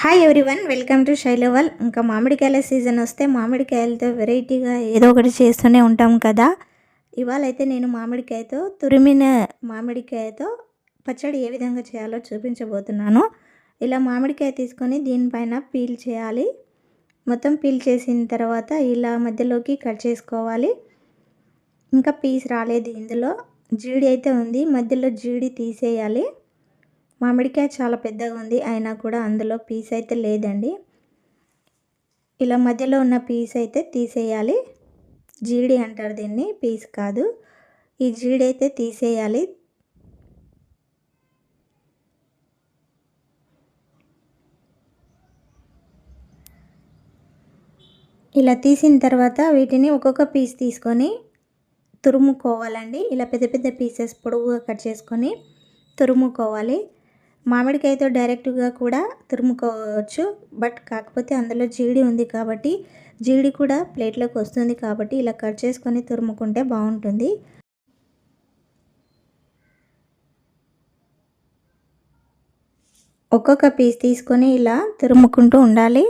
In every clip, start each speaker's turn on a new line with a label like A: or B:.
A: Hi everyone welcome to శైలవల్ ఇంకా మామిడికాయల సీజన్ వస్తే మామిడికాయలతో వెరైటీగా ఏదో ఒకటి చేస్తూనే ఉంటాం కదా. ఇవాళ అయితే నేను మామిడికాయతో తురిమిన మామిడికాయతో పచ్చడి ఏ విధంగా చేయాలో చూపించబోతున్నాను. ఇలా మామిడికాయ తీసుకొని దీనిపైన పీల్ చేయాలి. మొత్తం పీల్ చేసిన తర్వాత ఇలా మధ్యలోకి కట్ చేసుకోవాలి. ఇంకా పీస్ రాలేదు ఇందులో. జీడి అయితే ఉంది. మధ్యలో జీడి తీసేయాలి. మామిడికాయ చాలా పెద్దగా ఉంది అయినా కూడా అందులో పీస్ అయితే లేదండి. ఇలా మధ్యలో ఉన్న పీస్ అయితే తీసేయాలి. జీడి అంటారు దీన్ని పీస్ కాదు. ఈ జీడి అయితే తీసేయాలి. ఇలా తీసిన తర్వాత వీటిని ఒక్కొక్క పీస్ తీసుకొని తురుముకోవాలండి. ఇలా పెద్ద పెద్ద పీసెస్ పొడవుగా కట్ చేసుకొని తురుముకోవాలి. మామిడికాయతో డైరెక్ట్గా కూడా తురుముకోవచ్చు. బట్ కాకపోతే అందులో జీడి ఉంది కాబట్టి జీడి కూడా ప్లేట్లోకి వస్తుంది కాబట్టి ఇలా కట్ చేసుకొని తురుముకుంటే బాగుంటుంది. ఒక్కొక్క పీస్ తీసుకొని ఇలా తురుముకుంటూ ఉండాలి.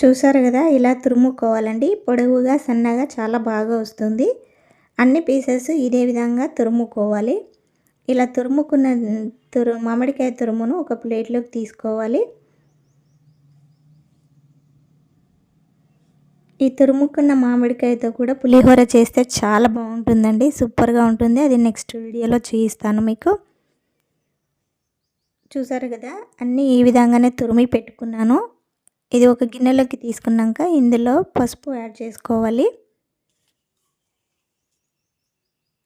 A: చూసారు కదా ఇలా తురుముకోవాలండి. పొడవుగా సన్నగా చాలా బాగా వస్తుంది. అన్ని పీసెస్ ఇదే విధంగా తురుముకోవాలి. ఇలా తురుముకున్న తురు మామిడికాయ తురుమును ఒక ప్లేట్లోకి తీసుకోవాలి. ఈ తురుముకున్న మామిడికాయతో కూడా పులిహోర చేస్తే చాలా బాగుంటుందండి. సూపర్గా ఉంటుంది. అది నెక్స్ట్ వీడియోలో చేయిస్తాను మీకు. చూసారు కదా అన్నీ ఈ విధంగానే తురిమి పెట్టుకున్నాను. ఇది ఒక గిన్నెలోకి తీసుకున్నాక ఇందులో పసుపు యాడ్ చేసుకోవాలి.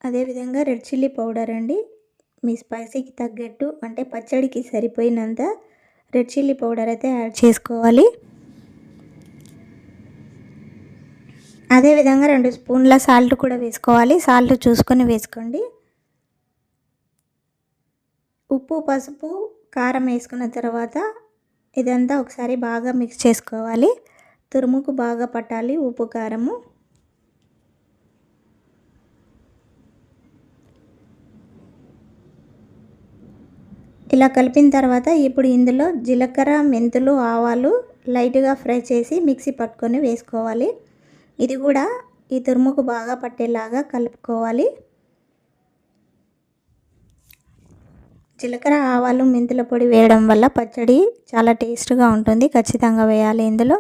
A: అదేవిధంగా రెడ్ చిల్లీ పౌడర్ అండి. మీ స్పైసీకి తగ్గట్టు అంటే పచ్చడికి సరిపోయినంత రెడ్ చిల్లీ పౌడర్ అయితే యాడ్ చేసుకోవాలి. అదేవిధంగా రెండు స్పూన్ల సాల్ట్ కూడా వేసుకోవాలి. సాల్ట్ చూసుకొని వేసుకోండి. ఉప్పు పసుపు కారం వేసుకున్న తర్వాత ఇదంతా ఒకసారి బాగా మిక్స్ చేసుకోవాలి. తురుముకు బాగా పట్టాలి ఉప్పు కారము. ఇలా కలిపిన తర్వాత ఇప్పుడు ఇందులో జీలకర్ర మెంతులు ఆవాలు లైట్గా ఫ్రై చేసి మిక్సీ పట్టుకొని వేసుకోవాలి. ఇది కూడా ఈ తురుముకు బాగా పట్టేలాగా కలుపుకోవాలి. జీలకర్ర ఆవాలు మెంతుల పొడి వేయడం వల్ల పచ్చడి చాలా టేస్ట్గా ఉంటుంది. ఖచ్చితంగా వేయాలి ఇందులో.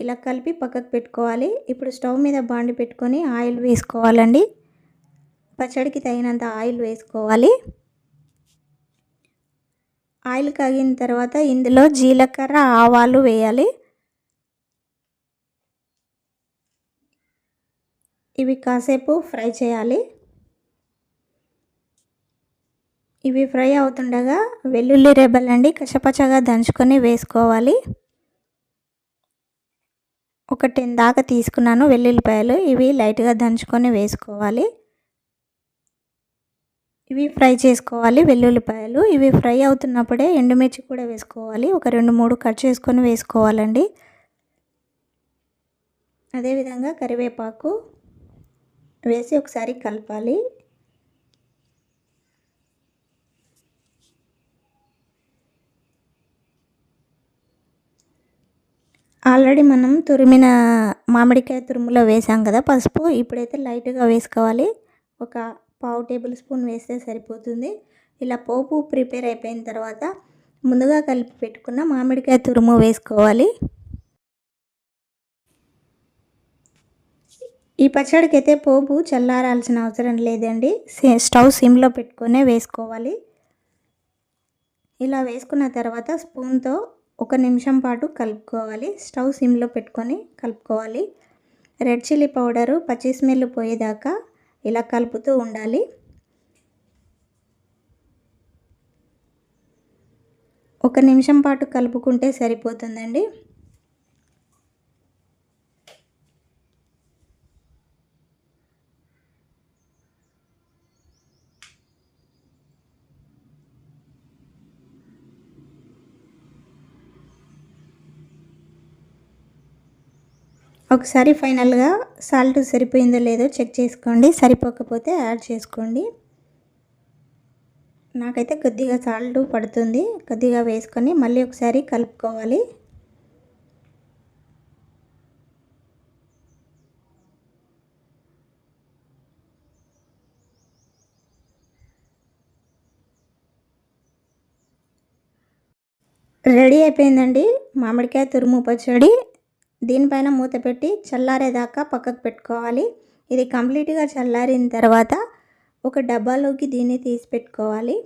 A: ఇలా కలిపి పక్కకు పెట్టుకోవాలి. ఇప్పుడు స్టవ్ మీద బాండి పెట్టుకొని ఆయిల్ వేసుకోవాలండి. పచ్చడికి తగినంత ఆయిల్ వేసుకోవాలి. ఆయిల్ కాగిన తర్వాత ఇందులో జీలకర్ర ఆవాలు వేయాలి. ఇవి కాసేపు ఫ్రై చేయాలి. ఇవి ఫ్రై అవుతుండగా వెల్లుల్లి రెబ్బలండి కషపచగా దంచుకొని వేసుకోవాలి. ఒక టెన్ దాకా తీసుకున్నాను వెల్లుల్లిపాయలు. ఇవి లైట్గా దంచుకొని వేసుకోవాలి. ఇవి ఫ్రై చేసుకోవాలి వెల్లుల్లిపాయలు. ఇవి ఫ్రై అవుతున్నప్పుడే ఎండుమిర్చి కూడా వేసుకోవాలి. ఒక రెండు మూడు కట్ చేసుకొని వేసుకోవాలండి. అదేవిధంగా కరివేపాకు వేసి ఒకసారి కలపాలి. ఆల్రెడీ మనం తురిమిన మామిడికాయ తురుములో వేసాం కదా పసుపు. ఇప్పుడైతే లైట్గా వేసుకోవాలి. ఒక పావు టేబుల్ స్పూన్ వేస్తే సరిపోతుంది. ఇలా పోపు ప్రిపేర్ అయిపోయిన తర్వాత ముందుగా కలిపి పెట్టుకున్న మామిడికాయ తురుము వేసుకోవాలి. ఈ పచ్చడికి అయితే పోపు చల్లారాల్సిన అవసరం లేదండి. స్టవ్ సిమ్లో పెట్టుకునే వేసుకోవాలి. ఇలా వేసుకున్న తర్వాత స్పూన్తో ఒక నిమిషం పాటు కలుపుకోవాలి. స్టవ్ సిమ్లో పెట్టుకొని కలుపుకోవాలి. రెడ్ చిల్లీ పౌడరు పచ్చి స్మెల్ పోయేదాకా ఇలా కలుపుతూ ఉండాలి. ఒక నిమిషం పాటు కలుపుకుంటే సరిపోతుందండి. ఒకసారి ఫైనల్గా సాల్ట్ సరిపోయిందో లేదో చెక్ చేసుకోండి. సరిపోకపోతే యాడ్ చేసుకోండి. నాకైతే కొద్దిగా సాల్ట్ పడుతుంది. కొద్దిగా వేసుకొని మళ్ళీ ఒకసారి కలుపుకోవాలి. రెడీ అయిపోయిందండి. మామిడికాయ తురుము పచ్చడి. దీనిపైన మూత పెట్టి చల్లారేదాకా పక్కకు పెట్టుకోవాలి. ఇది కంప్లీట్గా చల్లారిన తర్వాత ఒక డబ్బాలోకి దీన్ని తీసి పెట్టుకోవాలి.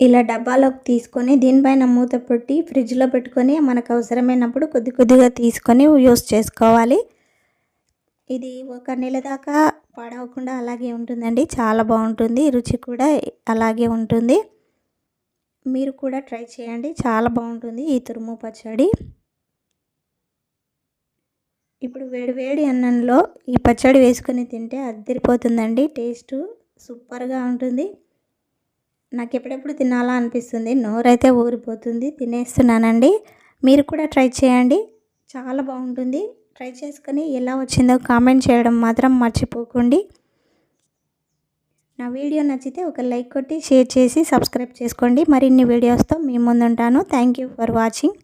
A: ఇలా డబ్బాలోకి తీసుకొని దీనిపైన మూత పెట్టి ఫ్రిడ్జ్లో పెట్టుకొని మనకు అవసరమైనప్పుడు కొద్ది కొద్దిగా తీసుకొని యూస్ చేసుకోవాలి. ఇది ఒక నెల దాకా పాడవకుండా అలాగే ఉంటుందండి. చాలా బాగుంటుంది. రుచి కూడా అలాగే ఉంటుంది. మీరు కూడా ట్రై చేయండి. చాలా బాగుంటుంది ఈ తురుము పచ్చడి. ఇప్పుడు వేడివేడి అన్నంలో ఈ పచ్చడి వేసుకొని తింటే అద్దరిపోతుందండి టేస్ట్ సూపర్గా ఉంటుంది. నాకు ఎప్పుడెప్పుడు తినాలా అనిపిస్తుంది. నోరైతే ఊరిపోతుంది. తినేస్తున్నానండి. మీరు కూడా ట్రై చేయండి. చాలా బాగుంటుంది. ట్రై చేసుకొని ఎలా వచ్చిందో కామెంట్ చేయడం మాత్రం మర్చిపోకండి. నా వీడియో నచ్చితే ఒక లైక్ కొట్టి షేర్ చేసి సబ్స్క్రైబ్ చేసుకోండి. మరిన్ని వీడియోస్తో మీ ముందుంటాను. Thank you for watching.